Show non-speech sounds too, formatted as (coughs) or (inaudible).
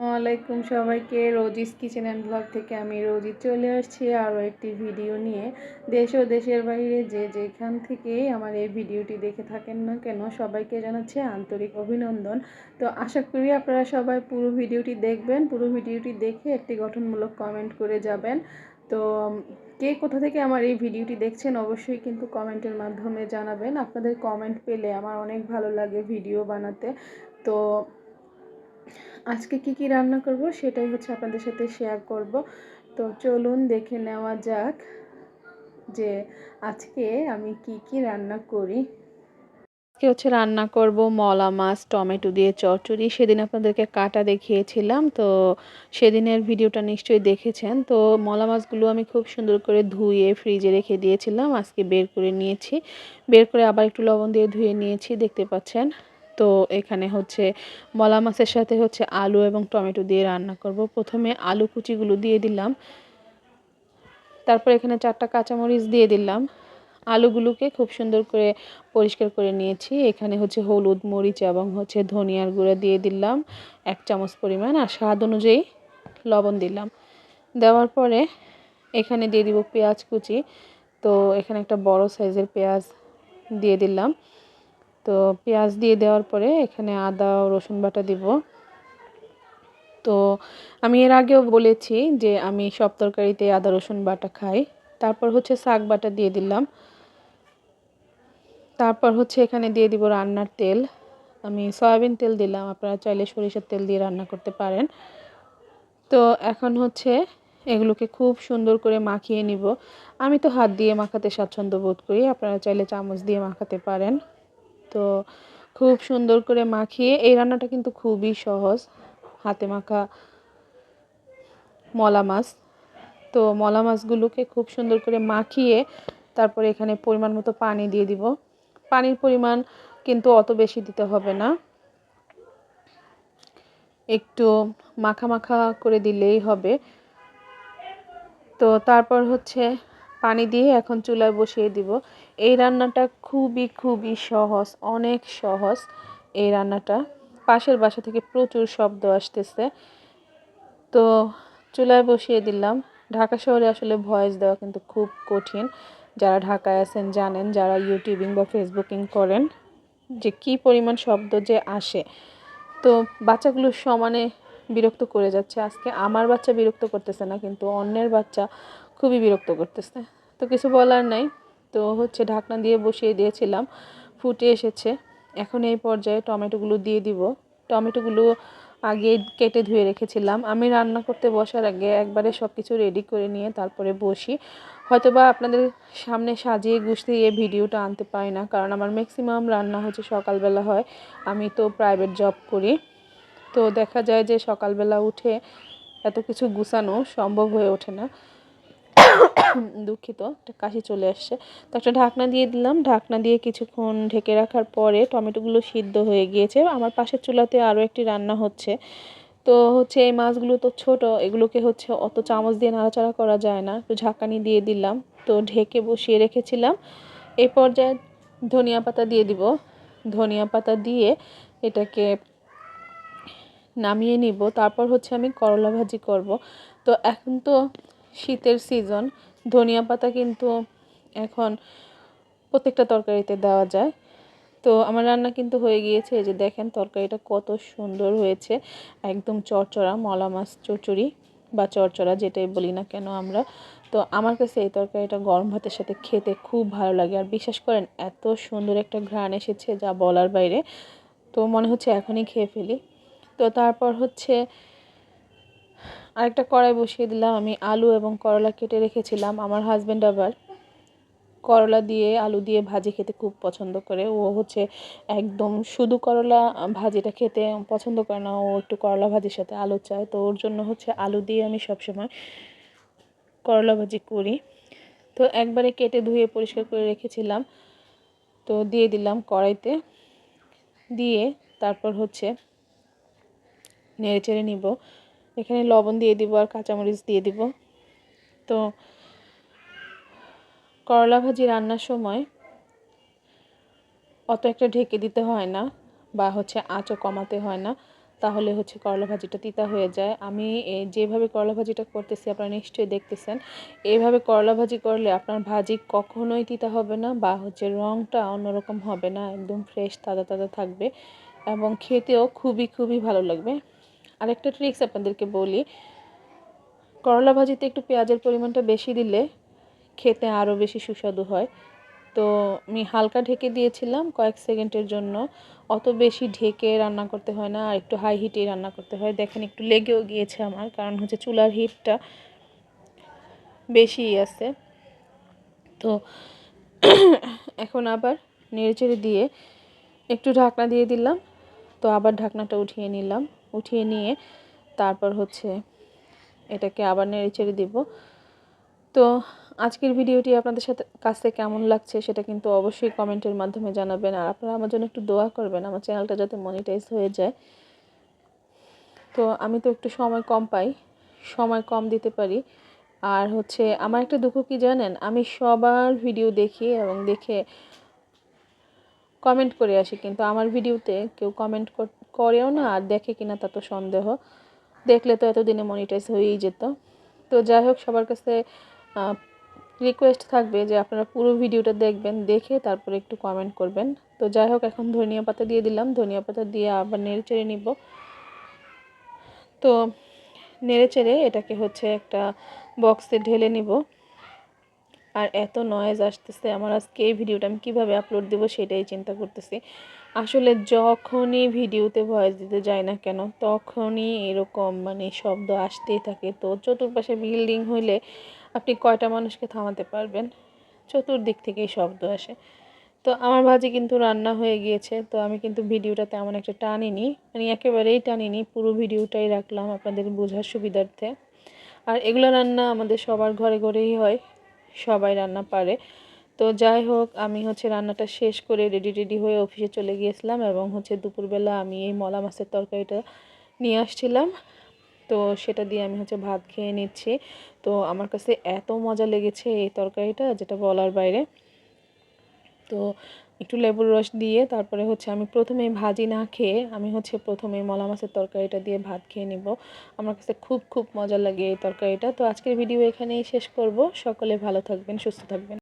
আসসালামাইকুম সবাইকে, Rosie's kitchen and blog থেকে আমি রোজি চলে আসছি আরও একটি ভিডিও নিয়ে। দেশ ও দেশের বাইরে যে যেখান থেকে আমার এই ভিডিওটি দেখে থাকেন না কেন, সবাইকে জানাচ্ছে আন্তরিক অভিনন্দন। তো আশা করি আপনারা সবাই পুরো ভিডিওটি দেখবেন, পুরো ভিডিওটি দেখে একটি গঠনমূলক কমেন্ট করে যাবেন। তো কে কোথা থেকে আমার এই ভিডিওটি দেখছেন অবশ্যই কিন্তু কমেন্টের মাধ্যমে জানাবেন। আপনাদের কমেন্ট পেলে আমার অনেক ভালো লাগে ভিডিও বানাতে। তো আজকে কি কি রান্না করব সেটাই হচ্ছে আপনাদের সাথে শেয়ার করব। তো চলুন দেখে নেওয়া যাক যে আজকে আমি কি কি রান্না করি। আজকে হচ্ছে রান্না করব মলা মাছ, টমেটো দিয়ে চচ্চড়ি। সেদিন আপনাদেরকে কাটা দেখিয়েছিলাম, তো সেদিনের ভিডিওটা নিশ্চয়ই দেখেছেন। তো মলা মাছগুলো আমি খুব সুন্দর করে ধুয়ে ফ্রিজে রেখে দিয়েছিলাম, আজকে বের করে নিয়েছি। বের করে আবার একটু লবণ দিয়ে ধুয়ে নিয়েছি, দেখতে পাচ্ছেন। তো এখানে হচ্ছে মলা মাছের সাথে হচ্ছে আলু এবং টমেটো দিয়ে রান্না করব। প্রথমে আলু কুচিগুলো দিয়ে দিলাম। তারপর এখানে চারটা কাঁচামরিচ দিয়ে দিলাম। আলুগুলোকে খুব সুন্দর করে পরিষ্কার করে নিয়েছি। এখানে হচ্ছে হলুদ মরিচ এবং হচ্ছে ধনিয়ার গুঁড়া দিয়ে দিলাম এক চামচ পরিমাণ আর স্বাদ অনুযায়ী লবণ দিলাম। দেওয়ার পরে এখানে দিয়ে দিব পেঁয়াজ কুচি। তো এখানে একটা বড় সাইজের পেঁয়াজ দিয়ে দিলাম। তো পেঁয়াজ দিয়ে দেওয়ার পরে এখানে আদা ও রসুন বাটা দিব। তো আমি এর আগেও বলেছি যে আমি সব তরকারিতে আদা, রসুন বাটা খাই। তারপর হচ্ছে শাক বাটা দিয়ে দিলাম। তারপর হচ্ছে এখানে দিয়ে দিব রান্নার তেল। আমি সয়াবিন তেল দিলাম, আপনারা চাইলে সরিষার তেল দিয়ে রান্না করতে পারেন। তো এখন হচ্ছে এগুলোকে খুব সুন্দর করে মাখিয়ে নিব। আমি তো হাত দিয়ে মাখাতে স্বাচ্ছন্দ্য বোধ করি, আপনারা চাইলে চামচ দিয়ে মাখাতে পারেন। তো খুব সুন্দর করে মাখিয়ে, এই রান্নাটা কিন্তু খুবই সহজ। হাতে মাখা মলা মাছ। তো মলা মাছগুলোকে খুব সুন্দর করে মাখিয়ে তারপরে এখানে পরিমাণ মতো পানি দিয়ে দিব। পানির পরিমাণ কিন্তু অত বেশি দিতে হবে না। একটু মাখা মাখা করে দিলেই হবে। তো তারপর হচ্ছে পানি দিয়ে এখন চুলায় বসিয়ে দিব। এই রান্নাটা খুবই খুবই সহজ, অনেক সহজ এই রান্নাটা। পাশের বাসা থেকে প্রচুর শব্দ আসতেছে। তো চুলায় বসিয়ে দিলাম। ঢাকা শহরে আসলে ভয়েস দেওয়া কিন্তু খুব কঠিন। যারা ঢাকায় আছেন জানেন, যারা ইউটিউবিং বা ফেসবুকিং করেন যে কি পরিমাণ শব্দ যে আসে। তো বাচ্চাগুলো সমানে বিরক্ত করে যাচ্ছে। আজকে আমার বাচ্চা বিরক্ত করতেছে না, কিন্তু অন্যের বাচ্চা খুবই বিরক্ত করতেছে। তো কিছু বলার নাই। তো হচ্ছে ঢাকনা দিয়ে বসিয়ে দিয়েছিলাম। ফুটে এসেছে। এখন এই পর্যায়ে টমেটোগুলো দিয়ে দিব। টমেটোগুলো আগে কেটে ধুয়ে রেখেছিলাম। আমি রান্না করতে বসার আগে একবারে সব কিছু রেডি করে নিয়ে তারপরে বসি। হয়তোবা আপনাদের সামনে সাজিয়ে গুছিয়ে ভিডিওটা আনতে পারি না, কারণ আমার ম্যাক্সিমাম রান্না হচ্ছে সকালবেলা হয়। আমি তো প্রাইভেট জব করি। তো দেখা যায় যে সকালবেলা উঠে এত কিছু গুছানো সম্ভব হয়ে ওঠে না। দুঃখিত, একটা কাশি চলে আসছে। তো একটা ঢাকনা দিয়ে দিলাম। ঢাকনা দিয়ে কিছুক্ষণ ঢেকে রাখার পরে টমেটোগুলো সিদ্ধ হয়ে গিয়েছে। আমার পাশের চুলাতে আরও একটি রান্না হচ্ছে। তো হচ্ছে এই মাছগুলো তো ছোট, এগুলোকে হচ্ছে অত চামচ দিয়ে নাড়াচাড়া করা যায় না। তো ঝাঁকানি দিয়ে দিলাম। তো ঢেকে বসিয়ে রেখেছিলাম। এই পর্যায়ে ধনিয়া পাতা দিয়ে দিব। ধনিয়া পাতা দিয়ে এটাকে নামিয়ে নিব। তারপর হচ্ছে আমি করলা ভাজি করব। তো এখন তো শীতের সিজন। ধনিয়া পাতা কিন্তু এখন প্রত্যেকটা তরকারিতে দেওয়া যায়। তো আমার রান্না কিন্তু হয়ে গিয়েছে, এই যে দেখেন তরকারিটা কত সুন্দর হয়েছে। একদম চরচড়া মলা মাছ চচড়ি বা চরচড়া যেটাই বলি না কেন আমরা। তো আমার কাছে এই তরকারিটা গরম ভাতের সাথে খেতে খুব ভালো লাগে। আর বিশ্বাস করেন, এত সুন্দর একটা ঘ্রাণ এসেছে যা বলার বাইরে। তো মনে হচ্ছে এখনই খেয়ে ফেলি। তো তারপর হচ্ছে আরেকটা কড়াই বসিয়ে দিলাম। আমি আলু এবং করলা কেটে রেখেছিলাম। আমার হাজব্যান্ড আবার করলা দিয়ে, আলু দিয়ে ভাজি খেতে খুব পছন্দ করে। ও হচ্ছে একদম শুধু করলা ভাজিটা খেতে পছন্দ করে না, ও একটু করলা ভাজির সাথে আলু চায়। তো ওর জন্য হচ্ছে আলু দিয়ে আমি সবসময় করলা ভাজি করি। তো একবারে কেটে ধুয়ে পরিষ্কার করে রেখেছিলাম। তো দিয়ে দিলাম কড়াইতে। দিয়ে তারপর হচ্ছে নেড়ে চেড়ে নিব। এখানে লবণ দিয়ে দিব আর কাঁচামরিচ দিয়ে দিব। তো করলা ভাজি রান্নার সময় অত একটা ঢেকে দিতে হয় না বা হচ্ছে আঁচও কমাতে হয় না, তাহলে হচ্ছে করলা ভাজিটা তিতা হয়ে যায়। আমি যেভাবে করলা ভাজিটা করতেছি আপনারা নিশ্চয়ই দেখতেছেন এইভাবে করলা ভাজি করলে আপনার ভাজি কখনোই তিতা হবে না বা হচ্ছে রঙটা অন্যরকম হবে না, একদম ফ্রেশ তাজা তাজা থাকবে এবং খেতেও খুবই খুবই ভালো লাগবে। আরেকটা ট্রিক্স আপনাদেরকে বলি। করলা ভাজিতে একটু পেঁয়াজের পরিমাণটা বেশি দিলে খেতে আরও বেশি সুস্বাদু হয়। তো আমি হালকা ঢেকে দিয়েছিলাম কয়েক সেকেন্ডের জন্য। অত বেশি ঢেকে রান্না করতে হয় না, আর একটু হাই হিটেই রান্না করতে হয়। দেখেন একটু লেগেও গিয়েছে আমার, কারণ হচ্ছে চুলার হিটটা বেশিই আছে। তো (coughs) এখন আবার নেড়েচেড়ে দিয়ে একটু ঢাকনা দিয়ে দিলাম। তো আবার ঢাকনাটা উঠিয়ে নিলাম। উঠিয়ে নিয়ে তারপর হচ্ছে এটাকে আবার নেড়েচেড়ে দিব। তো আজকের ভিডিওটি আপনাদের সাথে কাছে কেমন লাগছে সেটা কিন্তু অবশ্যই কমেন্টের মাধ্যমে জানাবেন। আর আপনারা আমার জন্য একটু দোয়া করবেন, আমার চ্যানেলটা যাতে মনিটাইজ হয়ে যায়। তো আমি তো একটু সময় কম পাই, সময় কম দিতে পারি। আর হচ্ছে আমার একটা দুঃখ কি জানেন? আমি সবার ভিডিও দেখি এবং দেখে কমেন্ট করে আসি, কিন্তু আমার ভিডিওতে কেউ কমেন্ট করেও না আর দেখে কিনা তা তো সন্দেহ। দেখলে তো এতদিনে মনিটাইজ হয়েই যেত। তো যাই হোক, সবার কাছে রিকোয়েস্ট থাকবে যে আপনারা পুরো ভিডিওটা দেখবেন, দেখে তারপরে একটু কমেন্ট করবেন। তো যাই হোক, এখন ধনিয়া পাতা দিয়ে দিলাম। ধনিয়া পাতা দিয়ে আবার নেড়ে চেড়ে নিব। তো নেড়ে চেড়ে এটাকে হচ্ছে একটা বক্সে ঢেলে নিব। আর এত নয়েজ আসতেছে, আমার আজকে এই ভিডিওটা আমি কীভাবে আপলোড দেবো সেটাই চিন্তা করতেছি। আসলে যখনই ভিডিওতে ভয়েস দিতে যাই না কেন, তখনই এরকম মানে শব্দ আসতেই থাকে। তো চতুর্পাশে বিল্ডিং হইলে আপনি কয়টা মানুষকে থামাতে পারবেন? চতুর্দিক থেকেই শব্দ আসে। তো আমার ভাজি কিন্তু রান্না হয়ে গিয়েছে, তো আমি কিন্তু ভিডিওটা তেমন একটা টানিনি। মানে একেবারেই টানিনি, পুরো ভিডিওটাই রাখলাম আপনাদের বোঝার সুবিধার্থে। আর এগুলো রান্না আমাদের সবার ঘরে ঘরেই হয়। সবাই রান্না পারে। তো যাই হোক, আমি হচ্ছে রান্নাটা শেষ করে রেডি রেডি হয়ে অফিসে চলে গিয়েছিলাম এবং হচ্ছে দুপুরবেলা আমি এই মলা মাছের তরকারিটা নিয়ে আসছিলাম। তো সেটা দিয়ে আমি হচ্ছে ভাত খেয়ে নিচ্ছি। তো আমার কাছে এত মজা লেগেছে এই তরকারিটা, যেটা বলার বাইরে। তো একটু লেবুর রস দিয়ে তারপরে হচ্ছে আমি প্রথমে ভাজি না খেয়ে আমি হচ্ছে প্রথমে মলা মাছের তরকারিটা দিয়ে ভাত খেয়ে নিব। আমার কাছে খুব খুব মজা লাগে এই তরকারিটা। তো আজকের ভিডিও এখানেই শেষ করব। সকলে ভালো থাকবেন, সুস্থ থাকবেন।